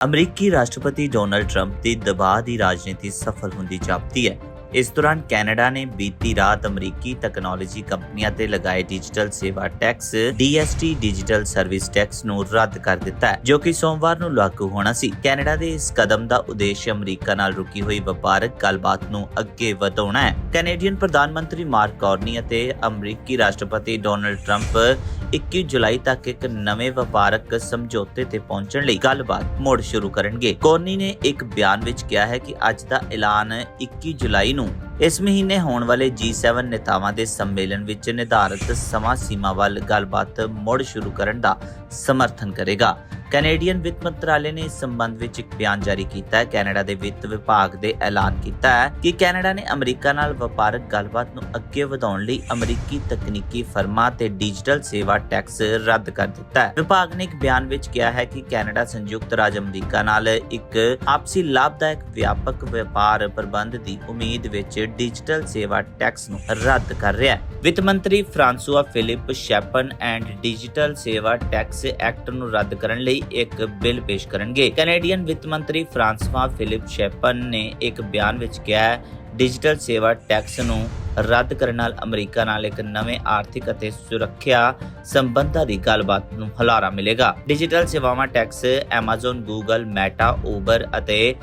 ਅਮਰੀਕੀ ਰਾਸ਼ਟਰਪਤੀ Donald Trump ਦੀ ਦਬਾਅ ਦੀ ਰਾਜਨੀਤੀ ਸਫਲ ਹੁੰਦੀ ਜਾਪਦੀ ਹੈ। ਇਸ ਦੌਰਾਨ ਕੈਨੇਡਾ ਨੇ ਬੀਤੀ ਰਾਤ ਅਮਰੀਕੀ ਟੈਕਨੋਲੋਜੀ ਕੰਪਨੀਆਂ ਤੇ ਲਗਾਏ ਡਿਜੀਟਲ ਸੇਵਾ tax DST digital service tax ਨੂੰ ਰੱਦ ਕਰ ਦਿੱਤਾ ਜੋ ਕਿ ਸੋਮਵਾਰ ਨੂੰ ਲਾਗੂ ਹੋਣਾ ਸੀ। ਕੈਨੇਡਾ ਦੇ ਇਸ ਕਦਮ ਦਾ ਉਦੇਸ਼ ਅਮਰੀਕਾ ਨਾਲ ਰੁਕੀ ਹੋਈ ਵਪਾਰਕ ਗੱਲਬਾਤ ਨੂੰ ਅੱਗੇ ਵਧਾਉਣਾ ਹੈ। ਕੈਨੇਡੀਅਨ ਪ੍ਰਧਾਨ ਮੰਤਰੀ ਮਾਰਕ ਕਾਰਨੀ ਅਤੇ ਅਮਰੀਕੀ ਰਾਸ਼ਟਰਪਤੀ ਡੋਨਲਡ ਟਰੰਪ 21 ਜੁਲਾਈ ਤੱਕ ਇੱਕ ਨਵੇਂ ਵਪਾਰਕ ਸਮਝੌਤੇ ਤੇ ਪਹੁੰਚਣ ਲਈ ਗੱਲਬਾਤ ਮੁੜ ਸ਼ੁਰੂ ਕਰਨਗੇ। ਕੋਰਨੀ ਨੇ ਇੱਕ ਬਿਆਨ ਵਿੱਚ ਕਿਹਾ ਹੈ ਕਿ ਅੱਜ ਦਾ ਐਲਾਨ 21 ਜੁਲਾਈ ਨੂੰ ਇਸ ਮਹੀਨੇ ਹੋਣ ਵਾਲੇ G7 ਨੇਤਾਵਾਂ ਦੇ ਸੰਮੇਲਨ ਵਿੱਚ ਨਿਰਧਾਰਤ ਸਮਾਂ ਸੀਮਾ ਵੱਲ ਗੱਲਬਾਤ ਮੁੜ ਸ਼ੁਰੂ ਕਰਨ ਦਾ ਸਮਰਥਨ ਕਰੇਗਾ। ਕੈਨੇਡੀਅਨ ਵਿੱਤ ਮੰਤਰਾਲੇ ਨੇ ਇਸ ਸੰਬੰਧ ਵਿੱਚ ਇੱਕ ਬਿਆਨ ਜਾਰੀ ਕੀਤਾ ਹੈ। ਕੈਨੇਡਾ ਦੇ ਵਿੱਤ ਵਿਭਾਗ ਦੇ ਐਲਾਨ ਕੀਤਾ ਹੈ ਕਿ ਕੈਨੇਡਾ ਨੇ ਅਮਰੀਕਾ ਨਾਲ ਵਪਾਰਕ ਗੱਲਬਾਤ ਨੂੰ ਅੱਗੇ ਵਧਾਉਣ ਲਈ ਅਮਰੀਕੀ ਤਕਨੀਕੀ ਫਰਮਾਂ ਤੇ ਡਿਜੀਟਲ ਸੇਵਾ ਟੈਕਸ ਰੱਦ ਕਰ ਦਿੱਤਾ ਹੈ। ਵਿਭਾਗ ਨੇ ਇੱਕ ਬਿਆਨ ਵਿੱਚ ਕਿਹਾ ਹੈ ਕਿ ਕੈਨੇਡਾ ਸੰਯੁਕਤ ਰਾਜ ਅਮਰੀਕਾ ਨਾਲ ਇੱਕ ਆਪਸੀ ਲਾਭਦਾਇਕ ਵਿਆਪਕ ਵਪਾਰ ਪ੍ਰਬੰਧ ਦੀ ਉਮੀਦ ਵਿੱਚ ਡਿਜੀਟਲ ਸੇਵਾ ਟੈਕਸ ਨੂੰ ਰੱਦ ਕਰ ਰਿਹਾ ਹੈ। ਵਿੱਤ ਮੰਤਰੀ François Philippe Champagne and digital ਸੇਵਾ ਟੈਕਸ ਐਕਟ ਨੂੰ ਰੱਦ ਕਰਨ ਲਈ ਇੱਕ ਬਿੱਲ ਪੇਸ਼ ਕਰਨਗੇ। ਕੈਨੇਡੀਅਨ ਵਿੱਤ ਮੰਤਰੀ ਫ੍ਰਾਂਸਵਾ ਫਿਲਿਪ ਸ਼ੈਪਨ ਨੇ ਇੱਕ ਬਿਆਨ ਵਿੱਚ ਕਿਹਾ ਹੈ, ਡਿਜੀਟਲ ਸੇਵਾ ਟੈਕਸ ਨੂੰ ਰੱਦ ਕਰਨ ਨਾਲ ਅਮਰੀਕਾ ਨਾਲ ਇੱਕ ਨਵੇਂ ਆਰਥਿਕ ਅਤੇ ਸੁਰੱਖਿਆ ਸੰਬੰਧਾਂ ਦੀ ਗੱਲਬਾਤ ਨੂੰ ਹਲਾਰਾ ਮਿਲੇਗਾ। ਡਿਜੀਟਲ ਸੇਵਾਵਾਂ tax, Amazon, Google, Meta, Uber ਅਤੇ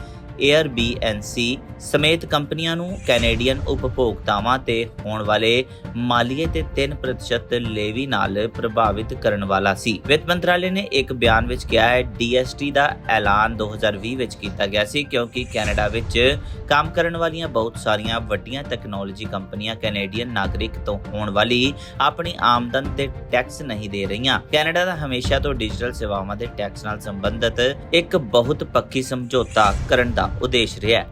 Airbnb ਸਮੇਤ ਕੰਪਨੀਆਂ ਨੂੰ ਕੈਨੇਡੀਅਨ ਉਪਭੋਗਤਾਵਾਂ ਤੇ ਹੋਣ ਵਾਲੇ ਮਾਲੀਏ ਤੇ 3% ਲੇਵੀ ਨਾਲ ਪ੍ਰਭਾਵਿਤ ਕਰਨ ਵਾਲਾ ਸੀ। ਵਿੱਤ ਮੰਤਰਾਲੇ ਨੇ ਇੱਕ ਬਿਆਨ ਵਿੱਚ ਕਿਹਾ ਹੈ DST ਦਾ ਐਲਾਨ 2020 ਵਿੱਚ ਕੀਤਾ ਗਿਆ ਸੀ ਕਿਉਂਕਿ ਕੈਨੇਡਾ ਵਿੱਚ ਕੰਮ ਕਰਨ ਵਾਲੀਆਂ ਬਹੁਤ ਸਾਰੀਆਂ ਵੱਡੀਆਂ ਟੈਕਨੋਲੋਜੀ ਕੰਪਨੀਆਂ ਕੈਨੇਡੀਅਨ ਨਾਗਰਿਕ ਤੋਂ ਹੋਣ ਵਾਲੀ ਆਪਣੀ ਆਮਦਨ ਤੇ ਟੈਕਸ ਨਹੀਂ ਦੇ ਰਹੀਆਂ। ਕੈਨੇਡਾ ਦਾ ਹਮੇਸ਼ਾ ਤੋਂ ਡਿਜੀਟਲ ਸੇਵਾਵਾਂ ਦੇ ਟੈਕਸ ਨਾਲ ਸੰਬੰਧਿਤ ਇੱਕ ਬਹੁਤ ਪੱਕੀ ਸਮਝੌਤਾ ਕਰਨ ਦਾ ਉਦੇਸ਼ ਰਿਹਾ ਹੈ।